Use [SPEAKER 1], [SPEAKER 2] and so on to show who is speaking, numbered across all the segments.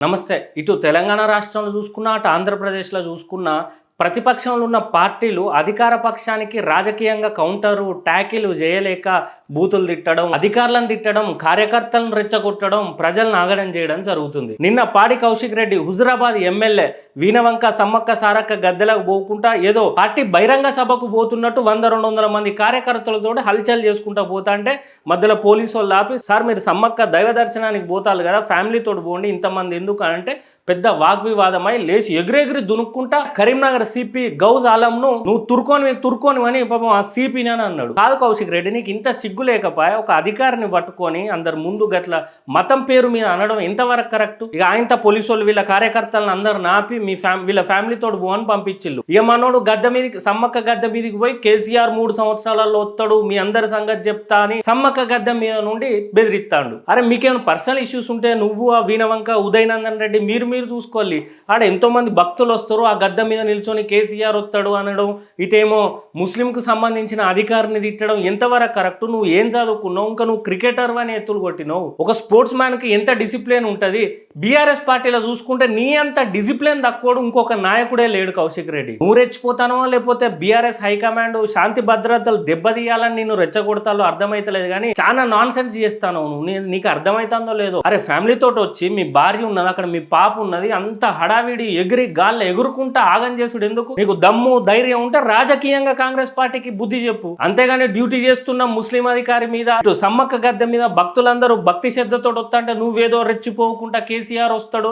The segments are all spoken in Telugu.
[SPEAKER 1] నమస్తే. ఇటు తెలంగాణ రాష్ట్రంలో చూసుకున్నా అటు ఆంధ్రప్రదేశ్లో చూసుకున్నా ప్రతిపక్షంలో ఉన్న పార్టీలు అధికార పక్షానికి రాజకీయంగా కౌంటరు ట్యాకిలు చేయలేక బూతులు తిట్టడం అధికారులను తిట్టడం కార్యకర్తలను రెచ్చగొట్టడం ప్రజలను ఆగడం చేయడం జరుగుతుంది. నిన్న పాడి కౌశిక్ రెడ్డి హుజురాబాద్ ఎమ్మెల్యే వీనవంక సమ్మక్క సారక్క గద్దెలకు పోకుండా ఏదో పార్టీ బహిరంగ సభకు పోతున్నట్టు వంద రెండు వందల మంది కార్యకర్తలతో హల్చల్ చేసుకుంటా పోతా అంటే మధ్యలో పోలీసు వాళ్ళు ఆపి సార్ మీరు సమ్మక్క దైవ దర్శనానికి పోతారు కదా ఫ్యామిలీతో పోండి ఇంతమంది ఎందుకు అంటే పెద్ద వాగ్వివాదమై లేచి ఎగిరెగిరి దునుక్కుంటా కరీంనగర్ సిపి గౌజ్ ఆలంను నువ్వు తుర్కోని తుర్కోని అని పాపం ఆ సిపిని అని అన్నాడు. కాదు కౌశిక్ రెడ్డి నీకు ఇంత సిగ్గు లేకపోయా ఒక అధికారిని పట్టుకొని అందరు ముందు గట్ల మతం పేరు మీద అనడం ఎంతవరకు కరెక్ట్? ఇక ఆయనతో పోలీసు వాళ్ళు వీళ్ళ కార్యకర్తలను అందరు నాపి మీ ఫ్యామి వీళ్ళ ఫ్యామిలీతో పోని పంపించిల్లు ఇక మనోడు గద్దె మీదకి సమ్మక్క గద్దె మీదకి పోయి కేసీఆర్ మూడు సంవత్సరాలలో వస్తాడు మీ అందరి సంగతి చెప్తా అని సమ్మక్క గద్దె మీద నుండి బెదిరిస్తాడు అరే మీకేమైనా పర్సనల్ ఇష్యూస్ ఉంటే నువ్వు ఆ వీణవంక ఉదయనందన్ రెడ్డి మీరు మీరు చూసుకోవాలి. ఆడ ఎంతో మంది భక్తులు వస్తారు ఆ గద్దె మీద నిల్చొని కేసీఆర్ వస్తాడు అనడం ఇటేమో ముస్లింకు సంబంధించిన అధికారిని తిట్టడం ఎంతవరకు కరెక్ట్? నువ్వు ఏం చదువుకున్నావు? ఇంకా నువ్వు క్రికెటర్ అని ఎత్తులు కొట్టినావు? ఒక స్పోర్ట్స్ మ్యాన్కి ఎంత డిసిప్లిన్ ఉంటుంది? బీఆర్ఎస్ పార్టీలో చూసుకుంటే నీ అంత డిసిప్లిన్ తక్కువడు ఇంకొక నాయకుడే లేడు కౌశిక్ రెడ్డి. నువ్వు రెచ్చిపోతానో లేకపోతే బీఆర్ఎస్ హైకమాండ్ శాంతి భద్రతలు దెబ్బతీయాలని నిన్ను రెచ్చగొడతాలో అర్థమైతలేదు కానీ చాలా నాన్ సెన్స్ చేస్తాను నువ్వు నీకు అర్థమవుతుందో లేదో? అరే ఫ్యామిలీ వచ్చి మీ భార్య ఉన్నది అక్కడ మీ పాప ఉన్నది అంత హడావిడి ఎగిరి గాల్లో ఎగురుకుంటా ఆగం చేసుడు ఎందుకు? నీకు దమ్ము ధైర్యం ఉంటే రాజకీయంగా కాంగ్రెస్ పార్టీకి బుద్ధి చెప్పు. అంతేగాని డ్యూటీ చేస్తున్న ముస్లిం అధికారి మీద ఇటు సమ్మక్క గద్దె మీద భక్తులందరూ భక్తి శ్రద్ధతో వస్తాంటే నువ్వేదో రెచ్చిపోకుండా కేసీఆర్ వస్తాడు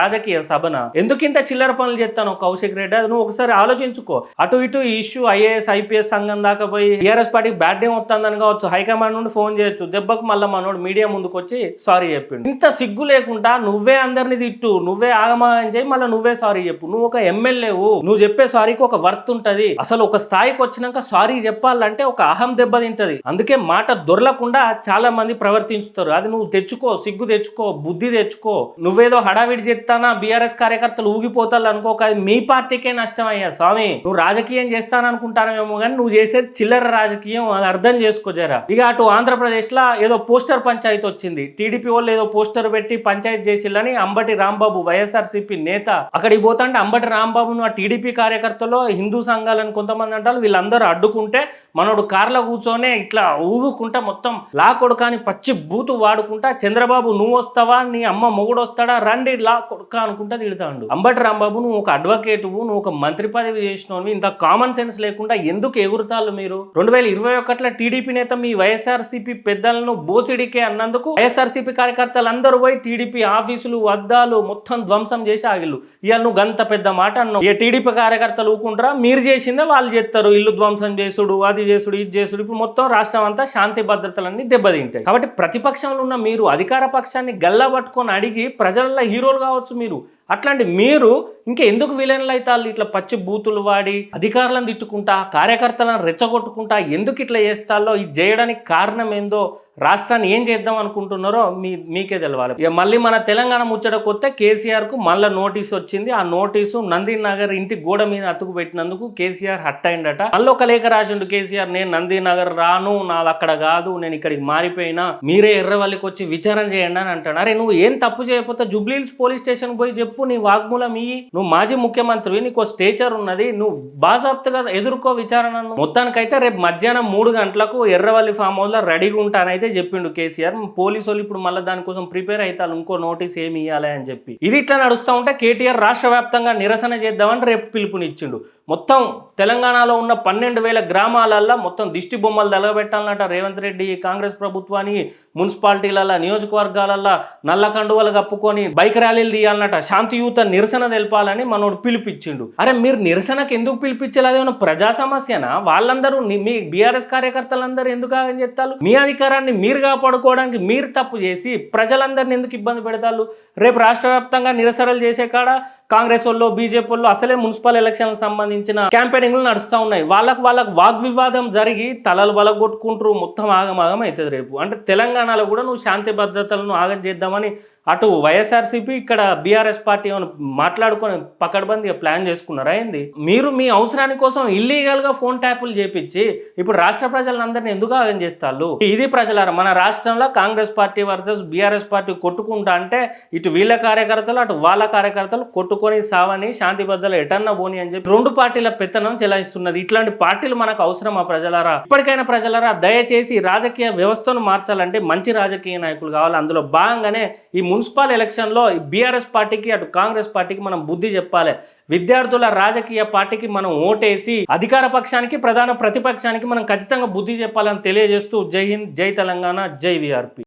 [SPEAKER 1] రాజకీయ సభన? ఎందుకు ఇంత చిల్లర పనులు చేస్తాను కౌశిక్ రెడ్డి? అది నువ్వు ఒకసారి ఆలోచించుకో. అటు ఇటు ఈ ఇష్యూ ఐఏఎస్ ఐపీఎస్ సంఘం దాకా పోయి టీఆర్ఎస్ పార్టీకి బ్యాడ్ డే వస్తుందని కావచ్చు హైకమాండ్ నుండి ఫోన్ చేయొచ్చు. దెబ్బకు మళ్ళీ మనోడు మీడియా ముందుకు వచ్చి సారీ చెప్పిండు. ఇంత సిగ్గు లేకుండా నువ్వే అందరిని తిట్టు. నువ్వే ఆగమాగం చేయి మళ్ళీ నువ్వే సారీ చెప్పు. నువ్వు ఒక ఎమ్మెల్యేవు నువ్వు చెప్పే సారీకి ఒక వర్త్ ఉంటది. అసలు ఒక స్థాయికి వచ్చినాక సారీ చెప్పాలంటే ఒక అహం దెబ్బ తింటది. అందుకే మాట దొరలకుండా చాలా మంది ప్రవర్తించుతారు. అది నువ్వు తెచ్చుకో సిగ్గు తెచ్చుకో బుద్ధి తెచ్చుకో. నువ్వేదో హడావిడి చెప్తానా బీఆర్ఎస్ కార్యకర్తలు ఊగిపోతారు అనుకోక అది మీ పార్టీకే నష్టం అయ్యా స్వామి. నువ్వు రాజకీయం చేస్తాననుకుంటానేమో కానీ నువ్వు చేసేది చిల్లర రాజకీయం. అది అర్థం చేసుకో జరా. ఇక అటు ఆంధ్రప్రదేశ్లో ఏదో పోస్టర్ పంచాయతీ వచ్చింది టీడీపీ వాళ్ళు ఏదో పోస్టర్ పెట్టి పంచాయతీ చేసిల్లని అంబటి రాంబాబు వైఎస్ఆర్సీపీ నేత అక్కడికి పోతుంటే అంబటి రాంబాబును ఆ టీడీపీ కార్యకర్తలు హిందూ సంఘాలను కొంతమంది అంటారు వీళ్ళందరూ అడ్డుకుంటే మనోడు కార్లో కూర్చొని ఇట్లా ఊగుకుంటా మొత్తం లా కొడుకాని పచ్చి బూతు వాడుకుంటా చంద్రబాబు నువ్వు వస్తావా? నీ అమ్మ మొగుడు వస్తాడా? రండి లా కొడుక అనుకుంటా తిడతాడు. అంబటి రాంబాబు నువ్వు ఒక అడ్వకేటు నువ్వు ఒక మంత్రి పదవి చేసినవి ఇంత కామన్ సెన్స్ లేకుండా ఎందుకు ఎగురుతాళ్ళు మీరు? రెండు వేల ఇరవై ఒకటిలో టీడీపీ నేత మీ వైఎస్ఆర్సీపీ పెద్దలను బోసిడికే అన్నందుకు వైఎస్ఆర్సీపీ కార్యకర్తలు అందరూ పోయి టీడీపీ ఆఫీసులు అద్దాలు మొత్తం ధ్వంసం చేసి ఆగిళ్ళు. ఇవాళ నువ్వు గంత పెద్ద మాట అన్నావు. ఏ టీడీపీ కార్యకర్తలు ఊకుంటారా మీరు చేసిందే వాళ్ళు చేస్తారు ఇల్లు ధ్వంసం చేసుడు అది చేసుడు ఇది చేసుడు. ఇప్పుడు మొత్తం రాష్ట్రం అంతా శాంతి భద్రతలన్నీ దెబ్బతింటాయి. కాబట్టి ప్రతిపక్షంలో ఉన్న మీరు అధికార పక్షాన్ని గల్లా పట్టుకొని అడిగి ప్రజల్లో హీరోలు కావచ్చు మీరు. అట్లాంటి మీరు ఇంకా ఎందుకు విలన్లు అవుతారు? ఇట్లా పచ్చి బూతులు వాడి అధికారులను తిట్టుకుంటా కార్యకర్తలను రెచ్చగొట్టుకుంటా ఎందుకు ఇట్లా చేస్తాలో? ఇది చేయడానికి కారణం ఏందో రాష్ట్రాన్ని ఏం చేద్దాం అనుకుంటున్నారో మీ మీకే తెలవాలి. ఇక మళ్ళీ మన తెలంగాణ ముచ్చట కొత్త కేసీఆర్కు మళ్ళీ నోటీస్ వచ్చింది. ఆ నోటీసు నందీనగర్ ఇంటి గోడ మీద అతుకు పెట్టినందుకు కేసీఆర్ హట్ అయిందట మళ్ళీ ఒక లేఖ రాసిండు కేసీఆర్ నేను నందీనగర్ రాను నాది అక్కడ కాదు నేను ఇక్కడికి మారిపోయినా మీరే ఎర్రవల్లికి వచ్చి విచారణ చేయండి అని అంటాడు. అరే నువ్వు ఏం తప్పు చేయకపోతే జుబ్లీహిల్స్ పోలీస్ స్టేషన్ పోయి చెప్పు. నీ వాగ్మూలం ఇయ్యి నువ్వు మాజీ ముఖ్యమంత్రివి నీకు స్టేచర్ ఉన్నది నువ్వు బాజాప్తగా ఎదుర్కో విచారణను మొత్తానికైతే రేపు మధ్యాహ్నం మూడు గంటలకు ఎర్రవల్లి ఫామ్ హౌస్లో రెడీగా ఉంటానైతే చెప్పిండు కేసీఆర్. పోలీసు వాళ్ళు ఇప్పుడు మళ్ళీ దానికోసం ప్రిపేర్ అవుతారు ఇంకో నోటీస్ ఏమి ఇవ్వాలి అని చెప్పి. ఇది ఇట్లా నడుస్తూ ఉంటే కేటీఆర్ రాష్ట్ర వ్యాప్తంగా నిరసన చేద్దామని రేపు పిలుపునిచ్చిండు. మొత్తం తెలంగాణలో ఉన్న పన్నెండు వేల గ్రామాలల్లో మొత్తం దిష్టి బొమ్మలు తలగబెట్టాలన్నట రేవంత్ రెడ్డి కాంగ్రెస్ ప్రభుత్వానికి మున్సిపాలిటీలలో నియోజకవర్గాలల్లో నల్ల కండువలు కప్పుకొని బైక్ ర్యాలీలు తీయాలన్నట. శాంతియుత నిరసన తెలపాలని మనోడు పిలిపించిండు. అరే మీరు నిరసనకు ఎందుకు పిలిపించలేదు అదేమన్నా ప్రజా సమస్యనా? వాళ్ళందరూ మీ బీఆర్ఎస్ కార్యకర్తలందరూ ఎందుకు ఆగని చెప్తారు మీ అధికారాన్ని మీరు కాపాడుకోవడానికి మీరు తప్పు చేసి ప్రజలందరిని ఎందుకు ఇబ్బంది పెడతారు? రేపు రాష్ట్ర వ్యాప్తంగా నిరసనలు చేసే కాడ కాంగ్రెస్ వాళ్ళు బీజేపీ వాళ్ళు అసలే మున్సిపల్ ఎలక్షన్లకు సంబంధించిన క్యాంపెయినింగ్లు నడుస్తూ ఉన్నాయి. వాళ్ళకు వాళ్ళకు వాగ్వివాదం జరిగి తలలు బలగొట్టుకుంటారు మొత్తం ఆగమాగం అవుతుంది రేపు. అంటే తెలంగాణలో కూడా నువ్వు శాంతి భద్రతలను ఆగం చేద్దామని అటు వైఎస్ఆర్సీపీ ఇక్కడ బీఆర్ఎస్ పార్టీ ఏమైనా మాట్లాడుకొని పకడ్బందీగా ప్లాన్ చేసుకున్నారా ఏంది? మీరు మీ అవసరాని కోసం ఇల్లీగల్గా ఫోన్ ట్యాపులు చేపించి ఇప్పుడు రాష్ట్ర ప్రజలందరినీ ఎందుకు ఆగం చేస్తారు? ఇది ప్రజలారా మన రాష్ట్రంలో Congress party versus BRS party కొట్టుకుంటా అంటే ఇటు వీళ్ళ కార్యకర్తలు అటు వాళ్ళ కార్యకర్తలు కొట్టుకొని సావని శాంతి బద్దలు ఎటన్నా పోని అని చెప్పి రెండు పార్టీల పెత్తనం చెలాయిస్తున్నది. ఇట్లాంటి పార్టీలు మనకు అవసరమా ప్రజలారా? ఇప్పటికైనా ప్రజలారా దయచేసి రాజకీయ వ్యవస్థను మార్చాలంటే మంచి రాజకీయ నాయకులు కావాలి. అందులో భాగంగానే ఈ మున్సిపల్ ఎలక్షన్లో బీఆర్ఎస్ పార్టీకి అటు కాంగ్రెస్ పార్టీకి మనం బుద్ధి చెప్పాలి. విద్యార్థుల రాజకీయ పార్టీకి మనం ఓటేసి అధికార పక్షానికి ప్రధాన ప్రతిపక్షానికి మనం ఖచ్చితంగా బుద్ధి చెప్పాలని తెలియజేస్తూ జై హింద్ జై తెలంగాణ జై విఆర్పి.